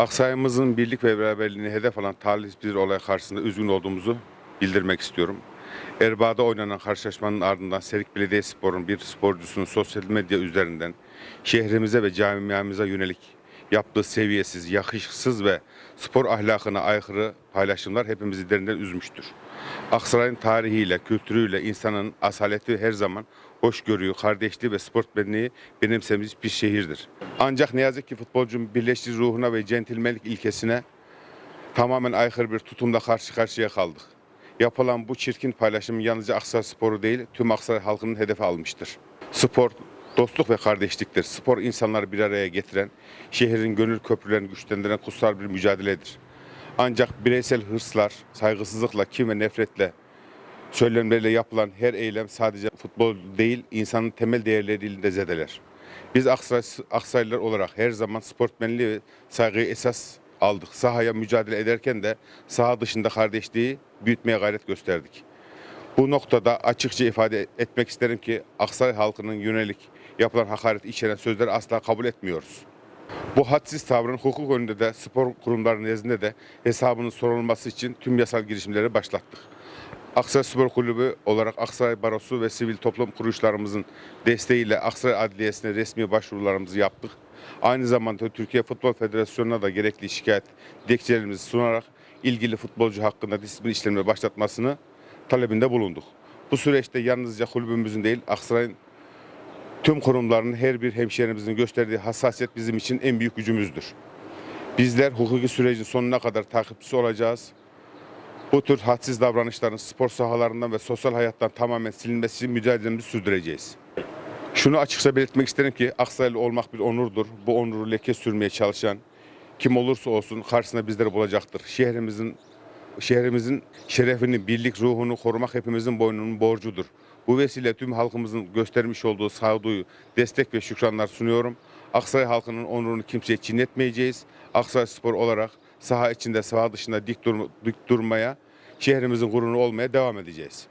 Aksayımızın birlik ve beraberliğini hedef alan talihsiz bir olay karşısında üzgün olduğumuzu bildirmek istiyorum. Erbaa'da oynanan karşılaşmanın ardından Serik Belediyespor'un bir sporcusunun sosyal medya üzerinden şehrimize ve camiamıza yönelik yaptığı seviyesiz, yakışıksız ve spor ahlakına aykırı paylaşımlar hepimizi derinden üzmüştür. Aksaray'ın tarihiyle, kültürüyle insanın asaleti her zaman hoşgörüyü, kardeşliği ve sportmenliği benimsemiş bir şehirdir. Ancak ne yazık ki futbolcunun birleştiği ruhuna ve centilmenlik ilkesine tamamen aykırı bir tutumla karşı karşıya kaldık. Yapılan bu çirkin paylaşım yalnızca Aksaray Sporu değil, tüm Aksaray halkının hedefi almıştır. Spor, dostluk ve kardeşliktir. Spor insanları bir araya getiren, şehrin gönül köprülerini güçlendiren kutsal bir mücadeledir. Ancak bireysel hırslar, saygısızlıkla, kim ve nefretle, söylemlerle yapılan her eylem sadece futbol değil, insanın temel değerleriyle de zedeler. Biz Aksaray, Aksaraylılar olarak her zaman sportmenliği ve saygıyı esas aldık. Sahaya mücadele ederken de saha dışında kardeşliği büyütmeye gayret gösterdik. Bu noktada açıkça ifade etmek isterim ki Aksaray halkının yönelik yapılan hakaret içeren sözleri asla kabul etmiyoruz. Bu hadsiz tavrın hukuk önünde de spor kurumları nezdinde de hesabının sorulması için tüm yasal girişimleri başlattık. Aksaray Spor Kulübü olarak Aksaray Barosu ve sivil toplum kuruluşlarımızın desteğiyle Aksaray Adliyesi'ne resmi başvurularımızı yaptık. Aynı zamanda Türkiye Futbol Federasyonu'na da gerekli şikayet dilekçelerimizi sunarak ilgili futbolcu hakkında disiplin işlemleri başlatmasını talebinde bulunduk. Bu süreçte yalnızca kulübümüzün değil Aksaray'ın tüm kurumların her bir hemşehrimizin gösterdiği hassasiyet bizim için en büyük gücümüzdür. Bizler hukuki sürecin sonuna kadar takipçisi olacağız. Bu tür hadsiz davranışların spor sahalarından ve sosyal hayattan tamamen silinmesi için mücadelemizi sürdüreceğiz. Şunu açıkça belirtmek isterim ki Aksaraylı olmak bir onurdur. Bu onuru leke sürmeye çalışan kim olursa olsun karşısında bizleri bulacaktır. Şehrimizin şehrimizin şerefini, birlik ruhunu korumak hepimizin boynunun borcudur. Bu vesile tüm halkımızın göstermiş olduğu sağduyu, destek ve şükranlar sunuyorum. Aksaray halkının onurunu kimseye çiğnetmeyeceğiz. Aksaray Spor olarak saha içinde, saha dışında dik, dur- dik durmaya, şehrimizin gururu olmaya devam edeceğiz.